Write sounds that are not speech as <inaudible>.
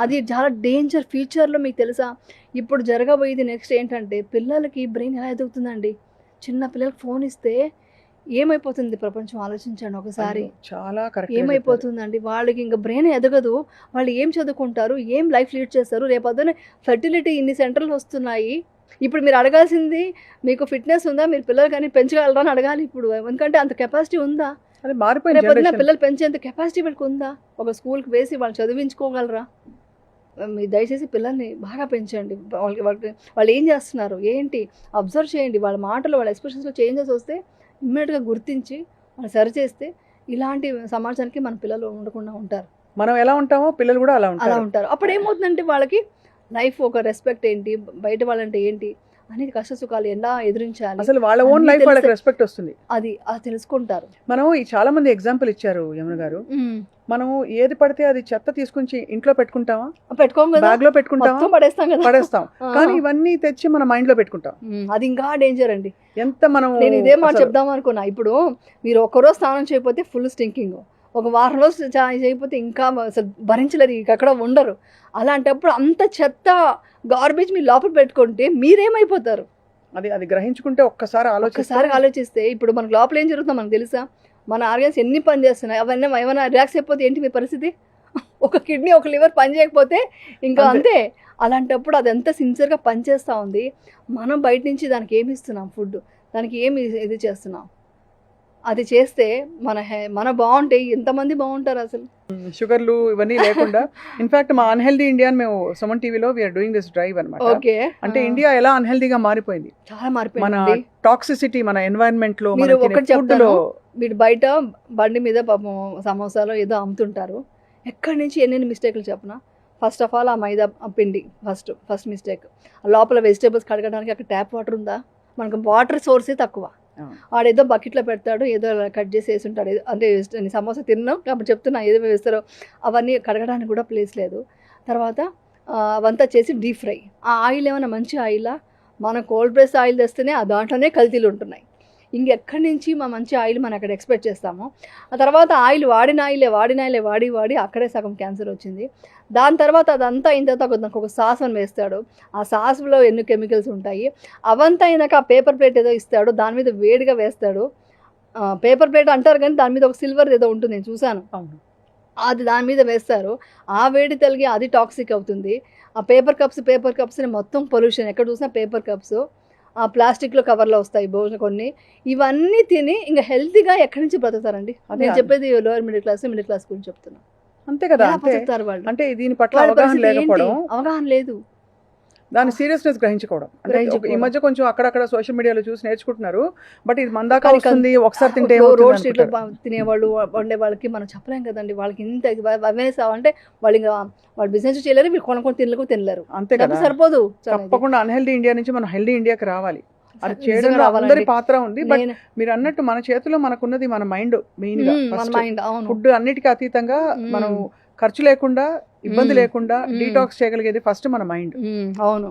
అది చాలా డేంజర్ ఫ్యూచర్లో మీకు తెలుసా? ఇప్పుడు జరగబోయేది నెక్స్ట్ ఏంటంటే పిల్లలకి బ్రెయిన్ ఎలా ఎదుగుతుందండి? చిన్న పిల్లలకి ఫోన్ ఇస్తే ఏమైపోతుంది ప్రపంచం? ఆలోచించండి ఒకసారి. చాలా కరెక్ట్ ఏమైపోతుందండి? వాళ్ళకి ఇంకా బ్రెయిన్ ఎదగదు. వాళ్ళు ఏం చదువుకుంటారు? ఏం లైఫ్ లీడ్ చేస్తారు? రేపొద్దున ఫెర్టిలిటీ ఇన్ని సెంటర్లు వస్తున్నాయి. ఇప్పుడు మీరు అడగాల్సింది మీకు ఫిట్నెస్ ఉందా? మీరు పిల్లలు కానీ పెంచగలరా అని అడగాలి ఇప్పుడు. ఎందుకంటే అంత కెపాసిటీ ఉందా? generation. పిల్లలు పెంచేంత కెపాసిటీ వీళ్ళకి ఉందా? ఒక స్కూల్కి వేసి వాళ్ళు చదివించుకోగలరా? మీరు దయచేసి పిల్లల్ని బాగా పెంచండి. వాళ్ళకి వాళ్ళకి వాళ్ళు ఏం చేస్తున్నారు? ఏంటి? అబ్జర్వ్ చేయండి. వాళ్ళ మాటలు వాళ్ళ ఎక్స్ప్రెషన్స్లో చేంజెస్ వస్తే ఇమ్మీడియట్గా గుర్తించి వాళ్ళు సరి చేస్తే ఇలాంటి సమాజానికి మన పిల్లలు ఉండకుండా ఉంటారు. మనం ఎలా ఉంటామో పిల్లలు కూడా అలా అలా ఉంటారు ఉంటారు. అప్పుడు ఏమవుతుందంటే వాళ్ళకి లైఫ్ ఒక రెస్పెక్ట్ ఏంటి? బయట వాళ్ళంటే ఏంటి? అనేది కష్ట సుఖాలు ఎలా ఎదిరించాలి అసలు వాళ్ళ ఓన్ లైఫ్ వాళ్ళకి రెస్పెక్ట్ వస్తుంది. అది అది తెలుసుకుంటారు. మనం ఈ చాలా మంది ఎగ్జాంపుల్ ఇచ్చారు యమున గారు. మనం ఏది పడితే అది చెత్త తీసుకుని ఇంట్లో పెట్టుకుంటామా? పెట్టుకోం కదా. బ్యాగ్లో పెట్టుకుంటామా? పడేస్తాం కదా. పడేస్తాం. కానీ ఇవన్నీ తెచ్చి మన మైండ్లో పెట్టుకుంటాం. అది ఇంకా డేంజర్ అండి. ఎంత మనం నేను ఇదే మాట చెప్దాం అనుకున్నా. ఇప్పుడు మీరు ఒక్కరోజు స్నానం చేయకపోతే ఫుల్ స్టింకింగ్ ఒక వారం రోజులు చేయకపోతే ఇంకా భరించలేరు అక్కడ ఉండరు. అలాంటప్పుడు అంత చెత్త గార్బేజ్ మీరు లోపల పెట్టుకుంటే మీరేమైపోతారు? అది అది గ్రహించుకుంటే ఒక్కసారి ఆలోచిస్తే ఒక్కసారి ఆలోచిస్తే ఇప్పుడు మనకు లోపల ఏం జరుగుతుందో మనకు తెలుసా? మన ఆర్గన్స్ ఎన్ని పని చేస్తున్నాయి? అవన్నీ ఏమైనా రిలాక్స్ అయిపోతే ఏంటి మీ పరిస్థితి? <laughs> ఒక కిడ్నీ ఒక లివర్ పని చేయకపోతే ఇంకా అంతే. అంతే. అలాంటప్పుడు అది ఎంత సిన్సియర్గా పనిచేస్తూ ఉంది? మనం బయట నుంచి దానికి ఏమి ఇస్తున్నాం? ఫుడ్. దానికి ఏమి ఇది చేస్తున్నాం? అది చేస్తే మన హె మన బాగుంటే ఎంతమంది బాగుంటారు అసలు? షుగర్లు ఇవన్నీ లేకుండా <laughs> ఇన్ఫాక్ట్ మా అన్హెల్దీ ఇండియా మేము సుమన్ టీవీలో we are doing this drive అన్నమాట. ఓకే అంటే ఇండియా ఎలా అన్హెల్దీగా మారిపోయింది? చాలా మన మారిపోయింది టాక్సిసిటీ మన ఎన్వైరన్మెంట్లో మీరు మన ఒకటి చెప్తాను. వీడు బయట బండి మీద పాపం సమోసాలో ఏదో అమ్ముతుంటారు. ఎక్కడి నుంచి ఎన్నెన్ని మిస్టేక్లు చెప్పనా? ఫస్ట్ ఆఫ్ ఆల్ ఆ మైదా పిండి ఫస్ట్ ఫస్ట్ మిస్టేక్ లోపల వెజిటేబుల్స్ కడగడానికి అక్కడ ట్యాప్ వాటర్ ఉందా? మనకు వాటర్ సోర్సే తక్కువ. ఆడేదో బకెట్లో పెడతాడు ఏదో అలా కట్ చేసి ఉంటాడు ఏదో- అంటే నేను సమోసా తిన్నాం కాబట్టి చెప్తున్నా ఏదో వేస్తారో అవన్నీ కడగడానికి కూడా ప్లేస్ లేదు. తర్వాత అవంతా చేసి డీప్ ఫ్రై. ఆ ఆయిల్ ఏమైనా మంచి ఆయిలా? మన కోల్డ్ ప్రెస్ ఆయిల్ తెస్తేనే ఆ దాంట్లోనే కల్తీలు ఉంటున్నాయి. ఇంకెక్కడి నుంచి మా మంచి ఆయిల్ మనం అక్కడ ఎక్స్పెక్ట్ చేస్తాము. ఆ తర్వాత ఆయిల్ వాడిన ఆయిలే వాడిన ఆయిలే వాడి వాడి అక్కడే సగం క్యాన్సర్ వచ్చింది. దాని తర్వాత అదంతా అయిన తర్వాత ఒక- దానికి ఒక సాస్ అని వేస్తాడు. ఆ సాస్లో ఎన్ని కెమికల్స్ ఉంటాయి. అవంతా అయినాక ఆ పేపర్ ప్లేట్ ఏదో ఇస్తాడు. దాని మీద వేడిగా వేస్తాడు. పేపర్ ప్లేట్ అంటారు కానీ దాని మీద ఒక సిల్వర్ ఏదో ఉంటుంది నేను చూశాను. అవును. అది దాని మీద వేస్తారు. ఆ వేడి తలిగి అది టాక్సిక్ అవుతుంది. ఆ పేపర్ కప్స్ పేపర్ కప్స్ని మొత్తం పొల్యూషన్. ఎక్కడ చూసినా పేపర్ కప్స్. ప్లాస్టిక్లో కవర్లో వస్తాయి భోజనం కొన్ని. ఇవన్నీ తిని ఇంకా హెల్తీగా ఎక్కడి నుంచి బ్రతుకుతారండి? నేను. చెప్పేది lower middle class middle class గురించి చెప్తున్నా. అంతే కదా వాళ్ళు? అంటే దీని పట్ల అవగాహన? లేకపోవడం. అవగాహన లేదు. దాని సీరియస్నెస్ గ్రహించుకోవడం అంటే ఈ. మధ్య కొంచెం అక్కడక్కడ సోషల్ మీడియాలో చూసి నేర్చుకుంటున్నారు బట్ ఇది మందాక వస్తుంది ఒకసారి తింటే రోడ్ స్ట్రీట్లో. తినేవాళ్ళు వండే వాళ్ళకి మనం చెప్పలేం కదండి వాళ్ళకి ఇంత అవేర్నెస్ అంటే వాళ్ళు ఇంకా వాళ్ళు బిజినెస్ చేయలేరు మీరు కొనుక్కొని తినలేరు తినలేరు అంతే కదా సరిపోదు. తప్పకుండా అన్హెల్దీ ఇండియా నుంచి మనం హెల్దీ ఇండియాకి రావాలి అది చేయడంలో రావాలండి. అందరి పాత్ర ఉంది బట్ మీరు అన్నట్టు మన చేతిలో మనకున్నది మన మైండ్ మెయిన్గా ఫుడ్ అన్నిటికీ అతీతంగా. మనం ఖర్చు లేకుండా ఇబ్బంది. లేకుండా. డీటాక్స్ చేయగలిగేది ఫస్ట్ మన మైండ్ అవును